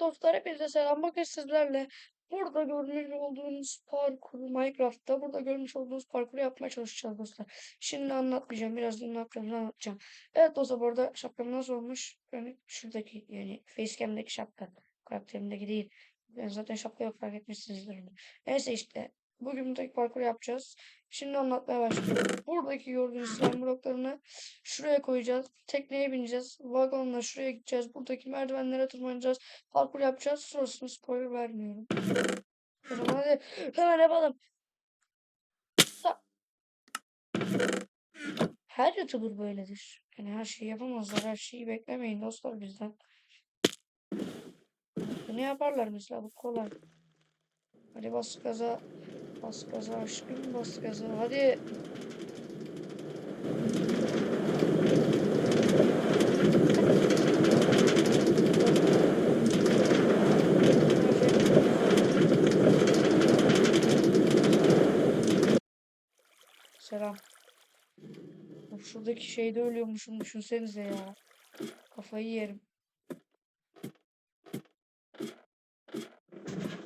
Dostlar hepinize selam. Bugün sizlerle burada görmüş olduğunuz parkuru Minecraft'ta burada görmüş olduğunuz parkuru yapmaya çalışacağız dostlar. Şimdi anlatmayacağım. Birazdan yapacağımı anlatacağım. Evet dostlar bu arada şapkam nasıl olmuş? Yani şuradaki yani facecam'deki şapka. Karakterimdeki değil. Ben zaten şapka yok fark etmişsinizdir. Neyse işte. Bugün buradaki parkuru yapacağız. Şimdi anlatmaya başlıyorum. Buradaki gördüğünüz slime bloklarını şuraya koyacağız. Tekneye bineceğiz. Vagonla şuraya gideceğiz. Buradaki merdivenlere tırmanacağız. Parkur yapacağız. Sonrasında spoiler vermiyorum. O zaman hadi hemen yapalım. Her YouTuber böyledir. Yani her şeyi yapamazlar. Her şeyi beklemeyin dostlar bizden. Bunu yaparlar mesela. Bu kolay. Hadi bas gaza. Bas gaza aşkım. Bas gaza. Hadi. Selam. Şuradaki şeyde ölüyormuşum düşünsenize ya. Kafayı yerim.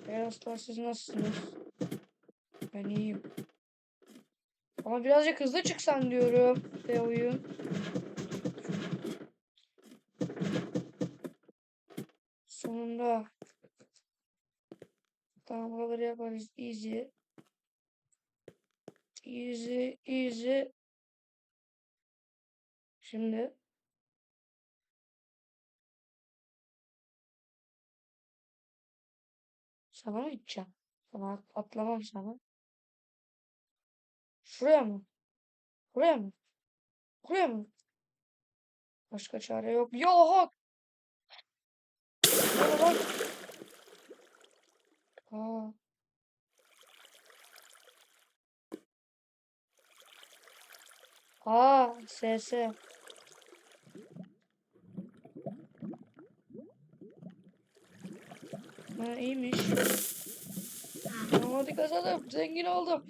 Beyazlar siz nasılsınız? Ben iyiyim. Ama birazcık hızlı çıksan diyorum. Ve oyun. Sonunda. Tamam buraları yaparız. Easy. Easy. Easy. Şimdi. Sana mı gideceğim? Sana atlamam sana. Şuraya mı? Buraya mı? Buraya mı? Başka çare yok. Yok. Bak. Aa. Aa, SS. Ha, iyiymiş. Hadi kazandım. Zengin oldum.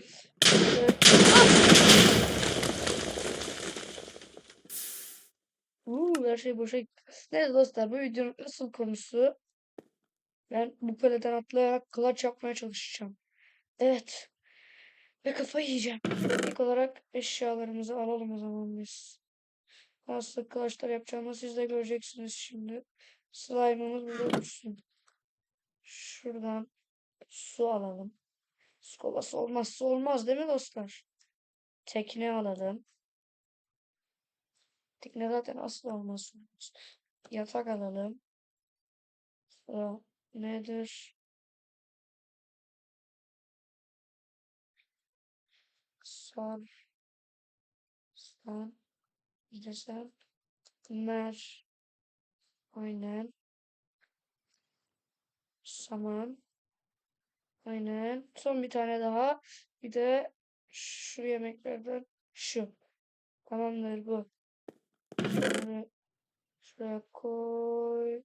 Uuu her şey boşa. Neyse dostlar bu videonun asıl konusu ben bu kaleden atlayarak clutch yapmaya çalışacağım. Evet. Ve kafayı yiyeceğim. İlk olarak eşyalarımızı alalım o zaman biz. Nasıl clutchlar yapacağımı siz de göreceksiniz şimdi. Slime'ımız burada dursun. Şuradan su alalım. Su kovası olmazsa olmaz değil mi dostlar? Tekne alalım. Tekne zaten asıl olmaz. Yatak alalım. Sonra nedir? Sar. San. Desem. Mer. Aynen. Saman. Aynen. Son bir tane daha. Bir de şu yemeklerden şu. Tamamdır bu. Şöyle şuraya koy.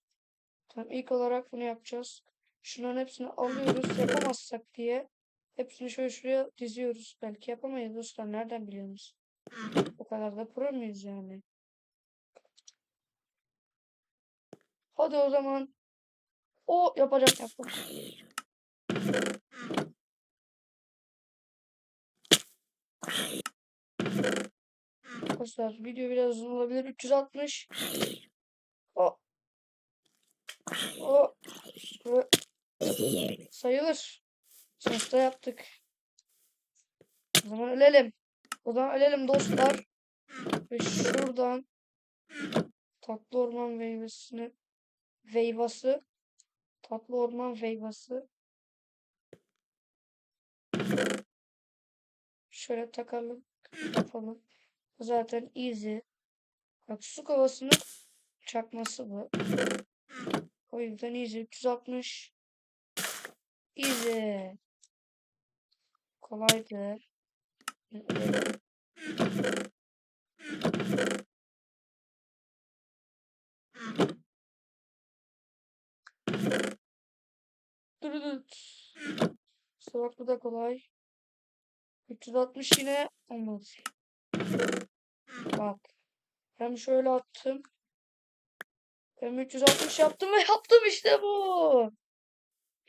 Tamam ilk olarak bunu yapacağız. Şunların hepsini alıyoruz yapamazsak diye. Hepsini şöyle şuraya diziyoruz. Belki yapamayız dostlar. Nereden biliyorsunuz? O kadar da pro muyuz yani? Hadi o zaman. O yapacağım yaptım. Arkadaşlar video biraz uzun olabilir. 360. O. O. Ve sayılır. Sonuçta yaptık. O zaman ölelim. O zaman ölelim dostlar. Ve şuradan tatlı orman meyvesini veyvası tatlı orman veyvası şöyle takalım yapalım. Zaten easy. Bak su kovasının çakması bu. O yüzden easy. 360. Easy. Kolaydı. Dur dur. Salak bu da kolay. 360 yine olmadı. Bak. Hem şöyle attım. Ben 360 yaptım ve yaptım işte bu.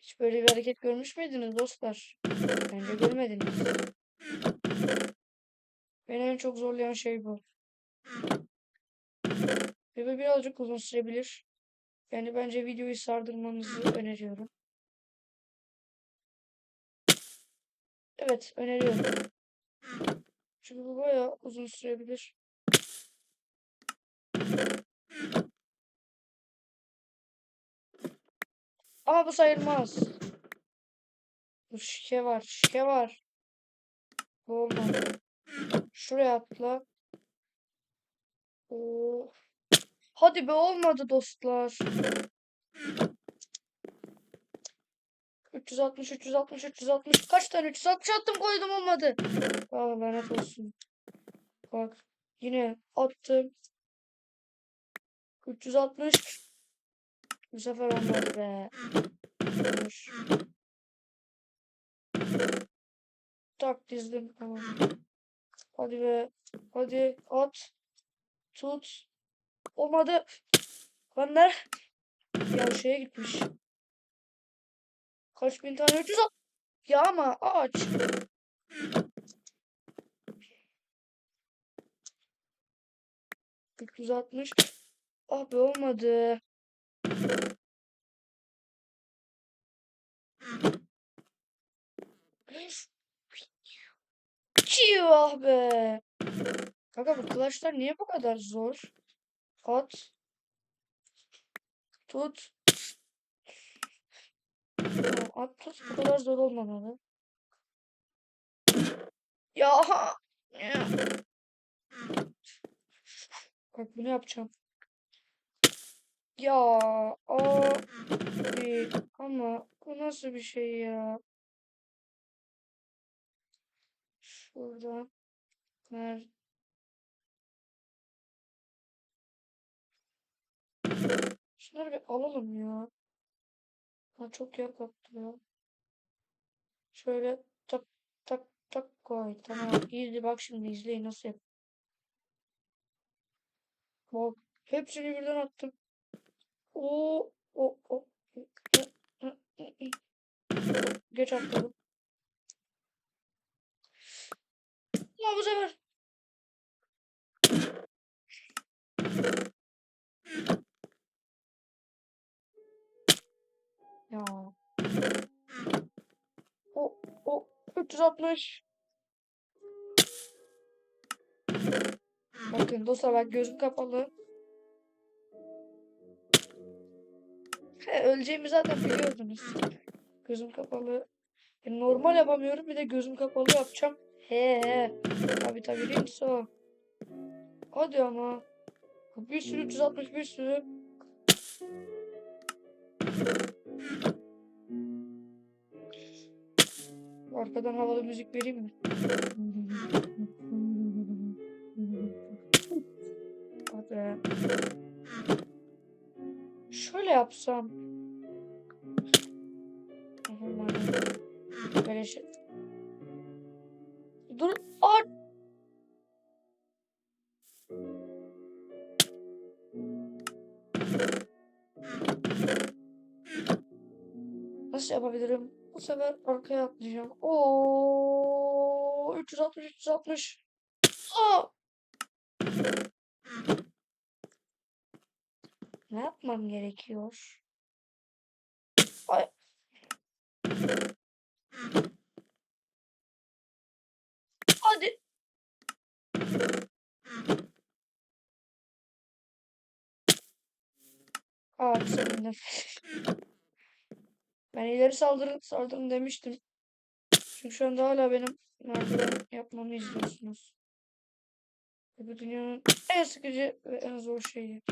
Hiç böyle bir hareket görmüş müydünüz dostlar? Bence görmediniz. Beni en çok zorlayan şey bu. Ve birazcık uzun sürebilir. Yani bence videoyu sardırmanızı öneriyorum. Evet, öneriyorum. Çünkü bu bayağı uzun sürebilir. Ama bu sayılmaz. Bu şike var, şike var. Bu olmadı. Şuraya atla. Oo. Hadi be olmadı dostlar. 360 360 360 kaç tane 360 attım koydum olmadı. Aa lanet olsun. Bak yine attım. 360 bu sefer olmadı be. Olmuş. Tak dizdim tamam. Hadi be. Hadi at. Tut. Olmadı. Lan nerede? Ya şeye gitmiş. Kaç bin tane 300 at. Ya ama aç. Üç yüz altmış. Ah be olmadı. Çiğ ah be. Kanka bu kılıçlar niye bu kadar zor? At. Tut. Ya, at tut bu kadar zor olmamalı. Ya. ya. Bak bunu yapacağım. Ya abi ama bu nasıl bir şey ya? Şurada. Nerede? Şunları bir alalım ya. Ha, çok yer kaptı ya. Şöyle tak tak tak koy. Tamam. İyiydi bak şimdi izleyin nasıl yap. Bak hepsini birden attım. Oo o o. Geç atladım. Ama bu sefer. 360. Bakın dostlar bak gözüm kapalı. He, öleceğimi zaten biliyordunuz. Gözüm kapalı. E, normal yapamıyorum bir de gözüm kapalı yapacağım. He he. Tabi tabi Rimso. Hadi ama. Bir sürü 360 bir sürü. Arkadan havalı müzik vereyim mi? Hadi. Şöyle yapsam. Böyle şey. Dur. Art. Nasıl yapabilirim? Bu sefer arkaya atlayacağım. Oo, 360 360. Aa! Ne yapmam gerekiyor? Ay. Hadi. Aa, sevindim. Ben ileri saldırın, saldırın demiştim. Çünkü şu anda hala benim merdiven yapmamı izliyorsunuz. Bu dünyanın en sıkıcı ve en zor şeyi.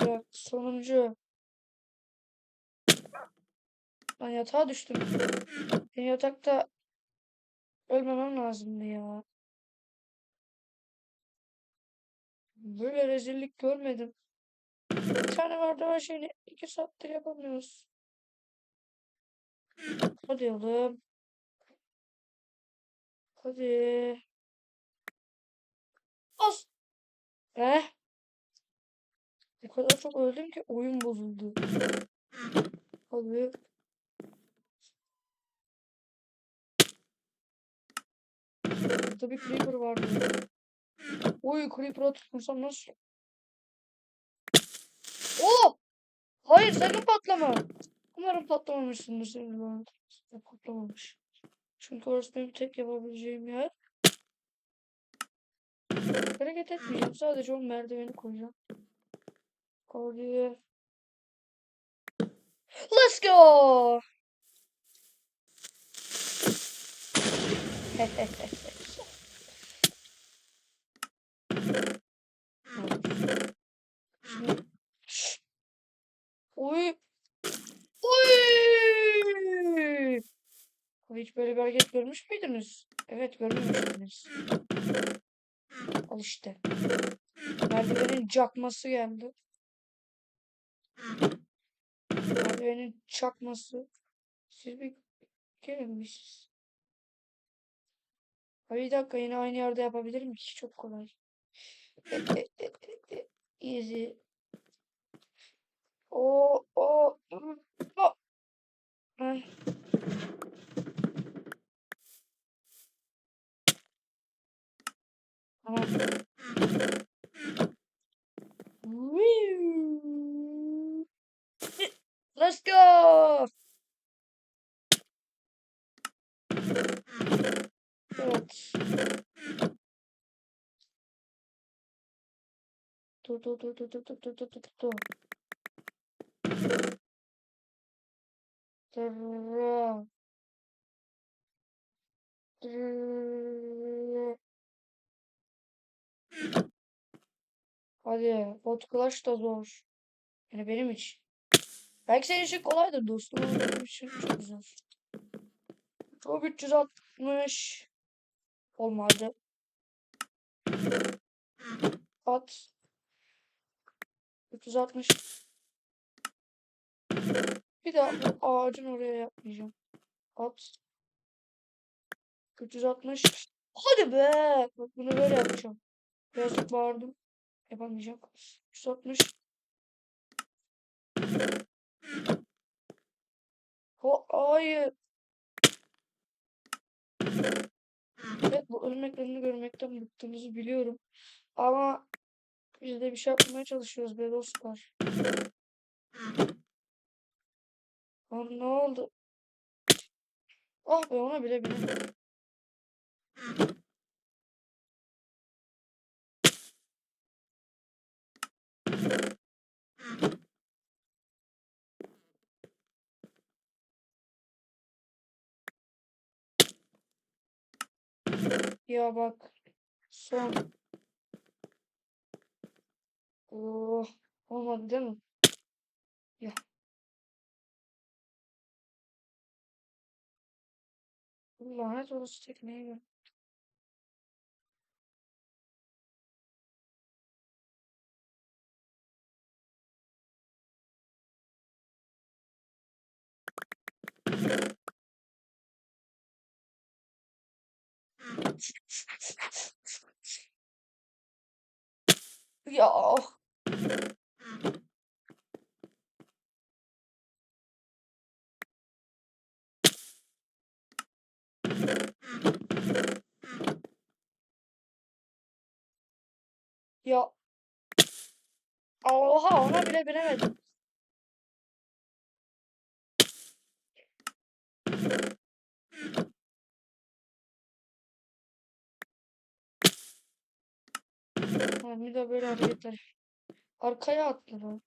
Evet, sonuncu. Ben yatağa düştüm. Ben yatakta ölmemem lazımdı ya. Böyle rezillik görmedim. Bir tane vardı her şeyini iki saattir yapamıyoruz. Hadi oğlum. Hadi. As. Eh. O kadar çok öldüm ki oyun bozuldu. Hadi. Burada bir creeper vardı. Oy creeper'a tutmursam nasıl? Oo! Hayır sakın patlama. Umarım patlamamışsındır senin bana. Patlamamış. Çünkü orası benim tek yapabileceğim yer. Hareket etmeyeceğim. Sadece o merdiveni koyacağım. Hadi. Let's go! Şimdi- Oy! Oy! Hiç böyle bir hareket görmüş müydünüz? Evet görmemiştiniz. Al işte. Merdivenin çakması geldi. Merdivenin çakması. Siz bir gelin bir siz. Bir dakika yine aynı yerde yapabilirim ki çok kolay. Easy. O o o. o. Ay. Tamam. Woo. Let's go. Evet. Dur dur dur dur dur dur dur dur dur dur. Hadi. Bot Clash da zor. Yani benim için. Belki senin için kolaydır dostum benim için çok zor. Çok 360 olmadı. At. 360. Bir daha ağacın oraya yapmayacağım. At. 360. Hadi be. Bak bunu böyle yapacağım. Birazcık bağırdım. Yapamayacağım. 360. Ho hayır. Evet bu örneklerini görmekten bıktığınızı biliyorum. Ama biz de bir şey yapmaya çalışıyoruz be dostlar. Lan ne oldu? Ah be ona bile bilemedim. Ya bak. Son. Oh, olmadı değil mi? Tekneye gel. Ya. Ya. Oha ona bile bilemedim. Ha, bir de böyle hareketler. Arkaya atladı.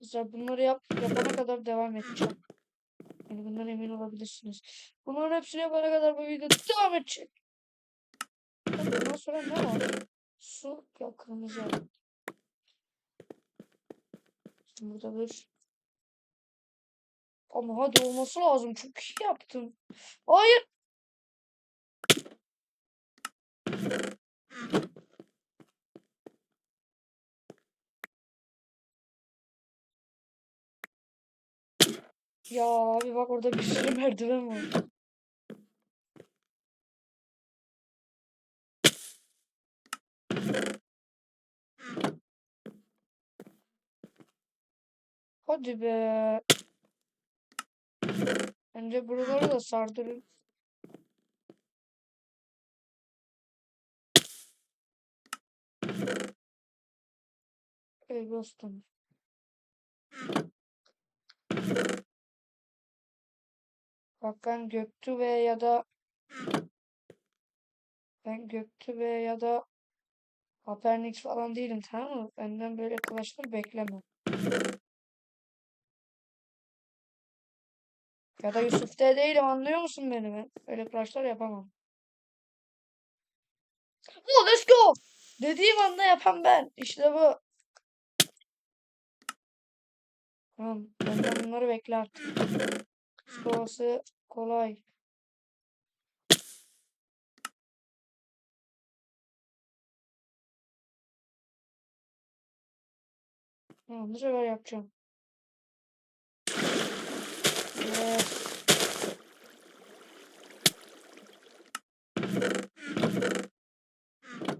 Güzel bunları yap, yapana kadar devam edeceğim. Yani bundan emin olabilirsiniz. Bunların hepsini yapana kadar bu video devam edecek. Bundan sonra ne var? Su ya kırmızı. Şimdi burada bir ama hadi olması lazım. Çok iyi yaptım. Hayır. Ya abi bak orada bir sürü merdiven var. Hadi be. Bence buraları da sardırın. Ey dostum. Bak ben Göktuğ ya da ben Göktuğ ya da Apernix falan değilim tamam mı? Benden böyle kılaçlar bekleme. Ya da Yusuf'ta değilim anlıyor musun beni ben? Öyle kılaçlar yapamam. Oh, let's go! Dediğim anda yapan ben. İşte bu. Tamam. Benden bunları bekle artık. Skolası kolay. Tamam bu sefer yapacağım.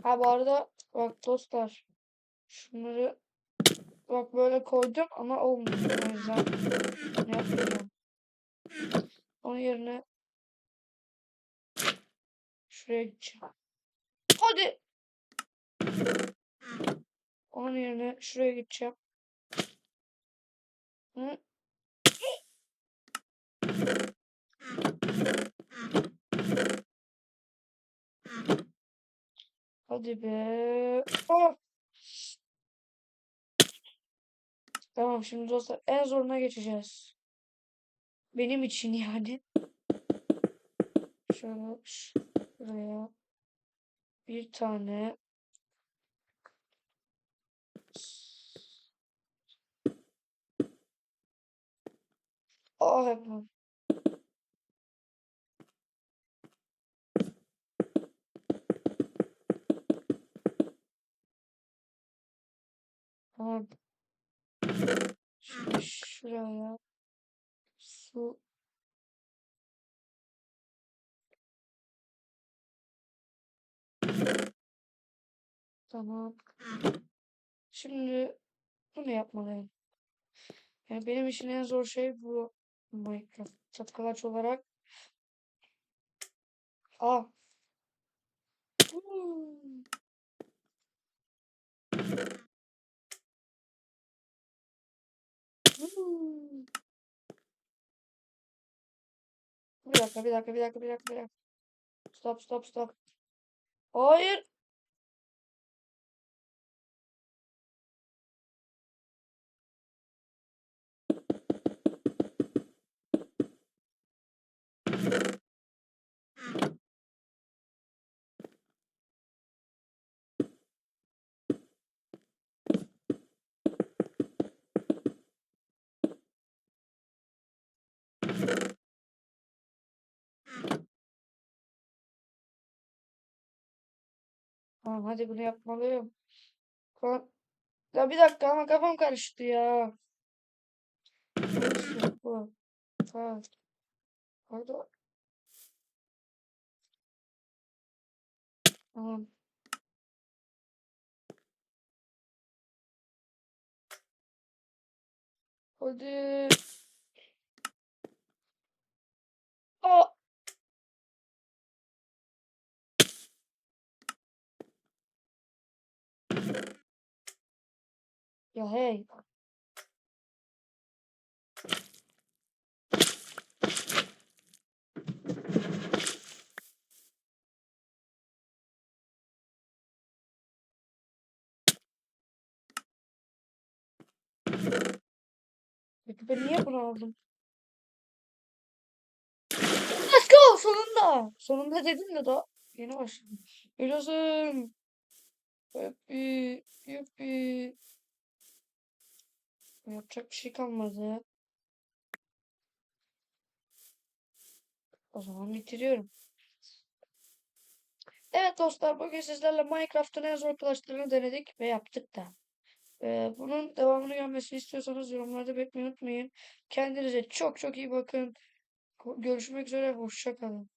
Ha bu arada bak dostlar. Şunları bak böyle koydum ama olmuyor. O yüzden ne yapacağım? Onun yerine şuraya gideceğim. Hadi. Onun yerine şuraya gideceğim. Hı? Hadi be. Oh. Tamam şimdi dostlar en zoruna geçeceğiz. Benim için yani. Şöyle şuraya bir tane Ah yapmam. Şimdi şuraya su Tamam. Şimdi bunu yapmalıyım. Yani benim için en zor şey bu Minecraft çatkalaç olarak. Aa. Hmm. Bir dakika, bir dakika, bir dakika, bir dakika, bir dakika. Stop, stop, stop. Hayır. Tamam hadi bunu yapmalıyım. Ya bir dakika ama kafam karıştı ya. Bu. Tamam. Orada. Tamam. Hadi. Aa. Ya hey. Peki ben niye bunu aldım? Let's go! Sonunda! Sonunda dedim de daha yeni başladım. Biliyorsun. Yuppi. Yuppi. Yapacak bir şey kalmadı. O zaman bitiriyorum. Evet dostlar bugün sizlerle Minecraft'ın en zor kılıçlarını denedik ve yaptık da. Ee, bunun devamını gelmesini istiyorsanız yorumlarda belirtmeyi unutmayın. Kendinize çok çok iyi bakın. Görüşmek üzere. Hoşça kalın.